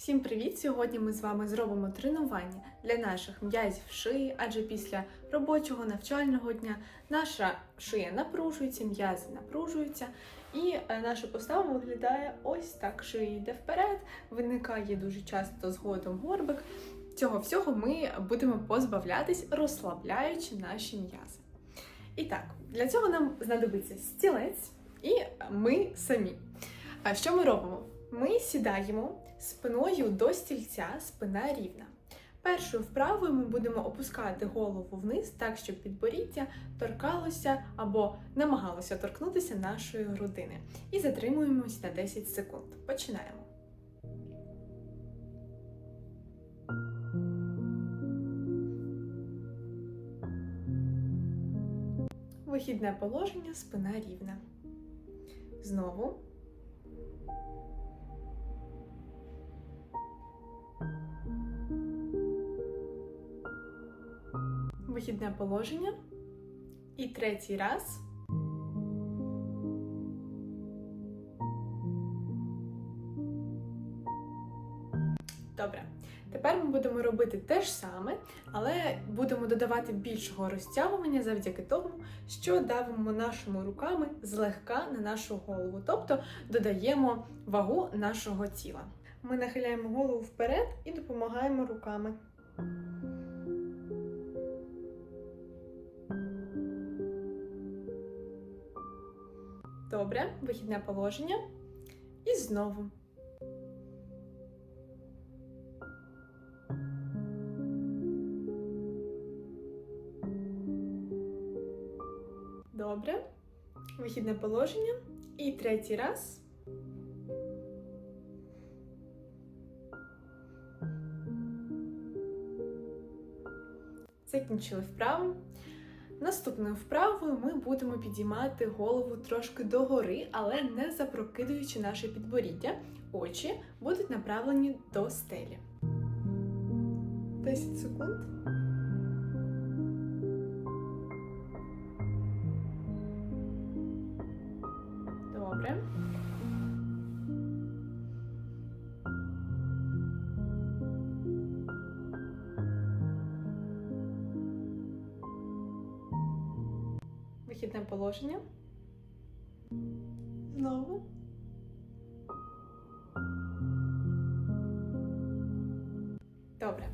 Всім привіт! Сьогодні ми з вами зробимо тренування для наших м'язів шиї, адже після робочого навчального дня наша шия напружується, м'язи напружуються, і е, наша постава виглядає ось так. Шия йде вперед, виникає дуже часто згодом горбик. Цього всього ми будемо позбавлятись, розслабляючи наші м'язи. І так, для цього нам знадобиться стілець і ми самі. А що ми робимо? Ми сідаємо спиною до стільця, спина рівна. Першою вправою ми будемо опускати голову вниз, так, щоб підборіддя торкалося або намагалося торкнутися нашої грудини. І затримуємось на 10 секунд. Починаємо. Вихідне положення, спина рівна. Знову. Вихідне положення. І третій раз. Добре. Тепер ми будемо робити те ж саме, але будемо додавати більшого розтягування завдяки тому, що давимо нашими руками злегка на нашу голову, тобто додаємо вагу нашого тіла. Ми нахиляємо голову вперед і допомагаємо руками. Добре, вихідне положення. І знову. Добре. Вихідне положення. І третій раз. Закінчили вправу. Наступною вправою ми будемо підіймати голову трошки догори, але не запрокидуючи наше підборіддя. Очі будуть направлені до стелі. 10 секунд. Положення. Знову. Добре.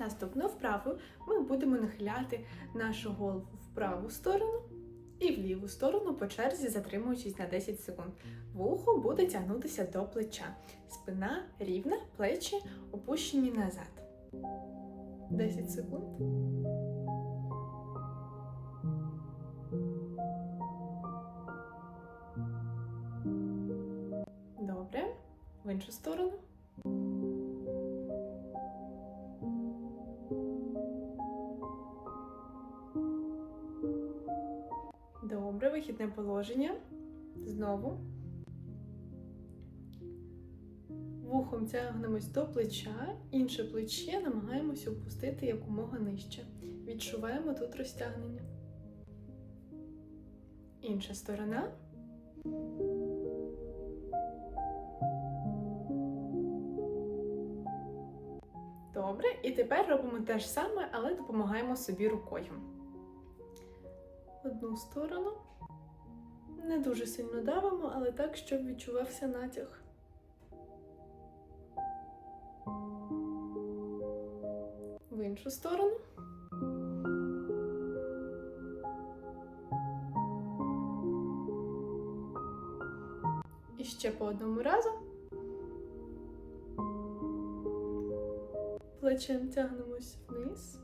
Наступну вправу ми будемо нахиляти нашу голову в праву сторону і в ліву сторону по черзі, затримуючись на 10 секунд. Вухо буде тягнутися до плеча. Спина рівна, плечі опущені назад. 10 секунд. В іншу сторону. Добре, вихідне положення. Знову. Вухом тягнемось до плеча, інше плече намагаємося опустити якомога нижче. Відчуваємо тут розтягнення. Інша сторона. Добре, і тепер робимо те ж саме, але допомагаємо собі рукою. Одну сторону. Не дуже сильно давимо, але так, щоб відчувався натяг. В іншу сторону. І ще по одному разу. Плечем тягнемось вниз.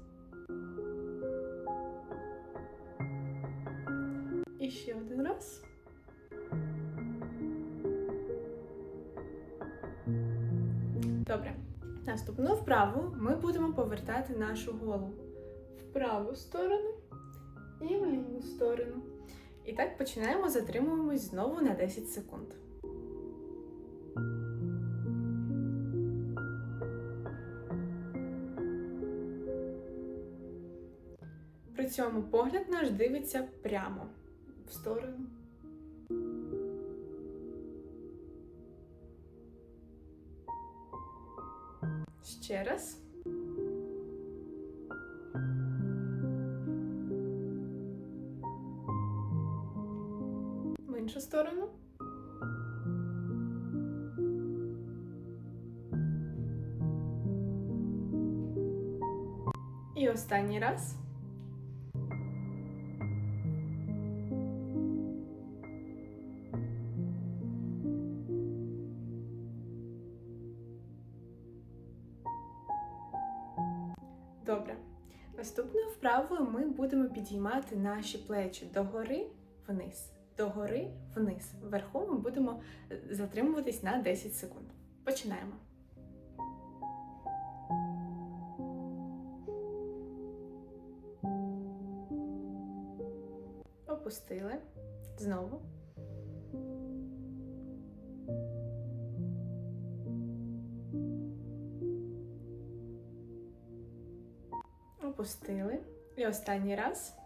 І ще один раз. Добре. Наступну вправу ми будемо повертати нашу голову в праву сторону і в ліву сторону. І так починаємо, затримуємось знову на 10 секунд. Цьому погляд наш дивиться прямо в сторону. Ще раз. В іншу сторону. І останній раз. Будемо підіймати наші плечі догори вниз. Догори вниз. Вверху ми будемо е, затримуватись на 10 секунд. Починаємо. Опустили. Знову. Опустили. І останній раз.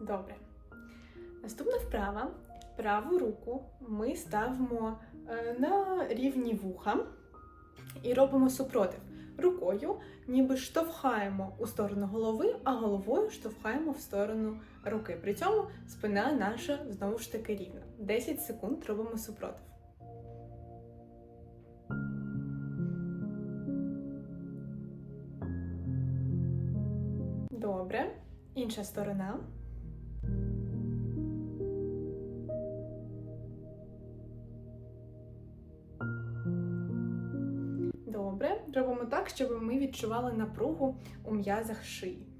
Добре. Наступна вправа. Праву руку ми ставимо е, на рівні вуха і робимо супротив. Рукою ніби штовхаємо у сторону голови, а головою штовхаємо в сторону руки. При цьому спина наша знову ж таки рівна. 10 секунд робимо супротив. Добре. Інша сторона. Добре. Робимо так, щоб ми відчували напругу у м'язах шиї.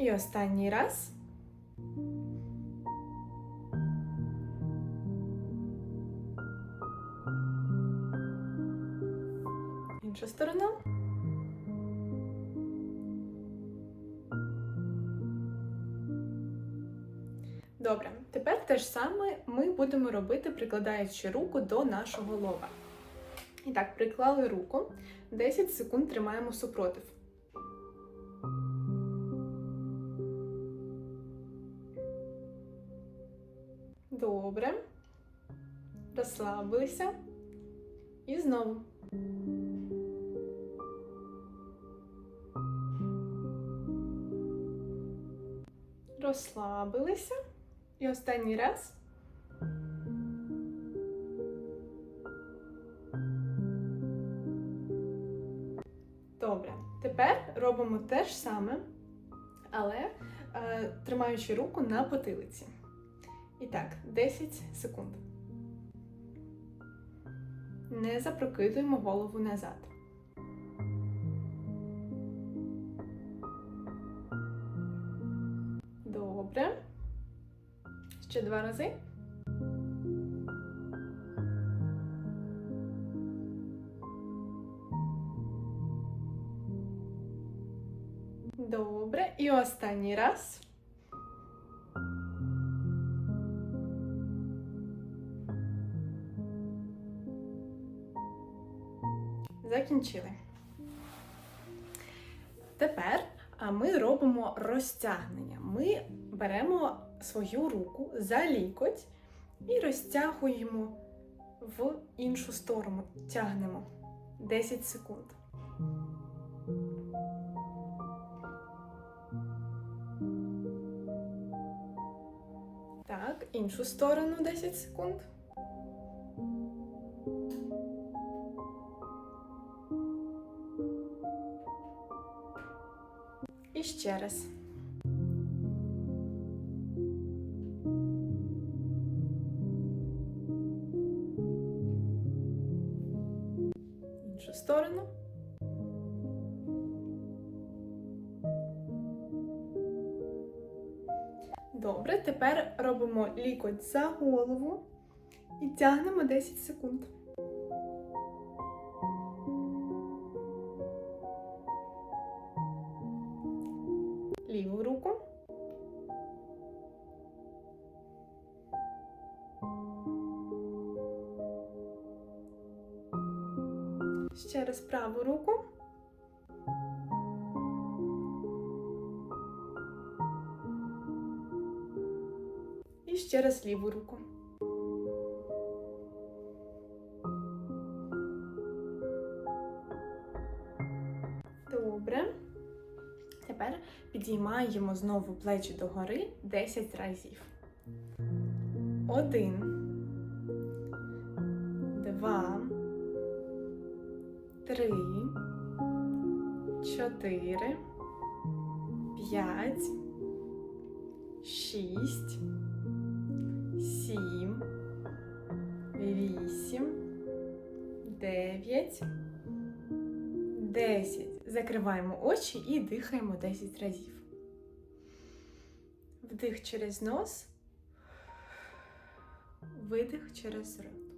І останній раз. Інша сторона. Добре, тепер те ж саме ми будемо робити, прикладаючи руку до нашого лоба. І так, приклали руку, 10 секунд тримаємо супротив. Добре. Розслабилися. І знову. Розслабилися. І останній раз. Добре. Тепер робимо те ж саме, але е, тримаючи руку на потилиці. Так, 10 секунд. Не запрокидуємо голову назад. Добре. Ще два рази. Добре. І останній раз. Закінчили. Тепер ми робимо розтягнення. Ми беремо свою руку за лікоть і розтягуємо в іншу сторону. Тягнемо 10 секунд. Так, іншу сторону 10 секунд. І ще раз. Іншу сторону. Добре, тепер робимо лікоть за голову і тягнемо 10 секунд. ліву руку. Ще раз праву руку. І ще раз ліву руку. Підіймаємо знову плечі догори 10 разів. Один. Два. Три. Чотири. П'ять. Шість. Сім. Вісім. Дев'ять. 10. Закриваємо очі і дихаємо 10 разів. Вдих через нос, видих через рот.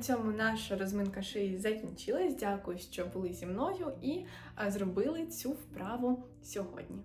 Цьому наша розминка шиї закінчилась. Дякую, що були зі мною і зробили цю вправу сьогодні.